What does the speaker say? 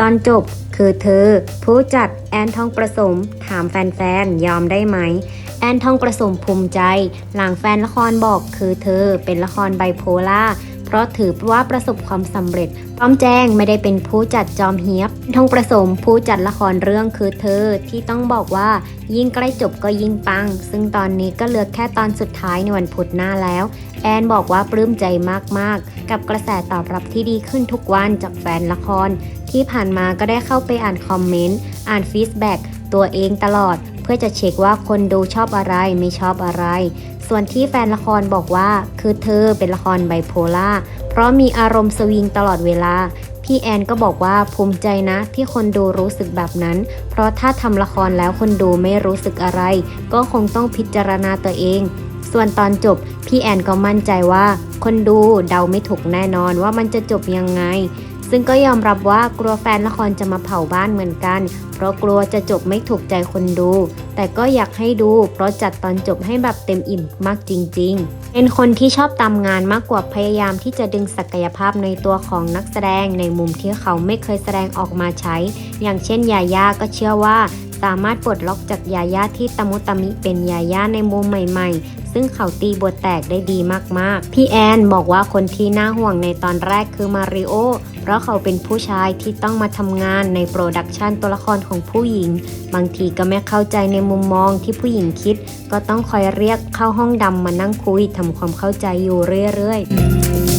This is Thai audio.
ตอนจบคือเธอ ผู้จัดแอนทองประสม ถามแฟนๆ ยอมได้ไหม แอนทองประสมภูมิใจ หลังแฟนละครบอกคือเธอเป็นละครไบโพล่า เพราะถือว่าประสบความสำเร็จพร้อมแจ้งไม่ได้เป็นผู้จัดจอมเฮียบทองประสมผู้จัดละครเรื่องคือเธอที่ต้องบอกว่ายิ่งใกล้จบก็ยิ่งปัง ซึ่งตอนนี้ก็เหลือแค่ตอนสุดท้ายในวันพุธหน้าแล้ว แอนบอกว่าปลื้มใจมากๆ กับกระแสตอบรับที่ดีขึ้นทุกวันจากแฟนละคร ที่ผ่านมาก็ได้เข้าไปอ่านคอมเมนต์ อ่านฟีดแบ็กตัวเองตลอด พื่อจะเช็คว่าคนดูชอบอะไรไม่ชอบอะไร ส่วนที่แฟนละครบอกว่า คือเธอเป็นละครไบโพล่าเพราะมีอารมณ์สวิงตลอดเวลา พี่แอนก็บอกว่าภูมิใจนะที่คนดูรู้สึกแบบนั้น เพราะถ้าทำละครแล้วคนดูไม่รู้สึกอะไร ก็คงต้องพิจารณาตัวเอง ส่วนตอนจบ พี่แอนก็มั่นใจว่า คนดูเดาไม่ถูกแน่นอนว่ามันจะจบยังไง ซึ่งก็ยอมรับว่ากลัวแฟนละครจะมาเผาบ้านเหมือนกัน เพราะกลัวจะจบไม่ถูกใจคนดู แต่ก็อยากให้ดู เพราะจัดตอนจบให้แบบเต็มอิ่มมากจริง ๆ เป็นคนที่ชอบตามงานมากกว่าพยายามที่จะดึงศักยภาพในตัวของนักแสดงในมุมที่เขาไม่เคยแสดงออกมาใช้ อย่างเช่นยาย่าก็เชื่อว่าสามารถปลดล็อกจากยาย่าที่ตะมุตะมิเป็นยาย่าในมุมใหม่ ๆ ซึ่งเขาตีบทแตกได้ดีมากๆ พี่แอนบอกว่าคนที่น่าห่วงในตอนแรกคือมาริโอเพราะเขาเป็นผู้ชายที่ต้องมาทำงานในโปรดักชันตัวละครของผู้หญิง บางทีก็ไม่เข้าใจในมุมมองที่ผู้หญิงคิด ก็ต้องคอยเรียกเข้าห้องดำมานั่งคุยทำความเข้าใจอยู่เรื่อยๆ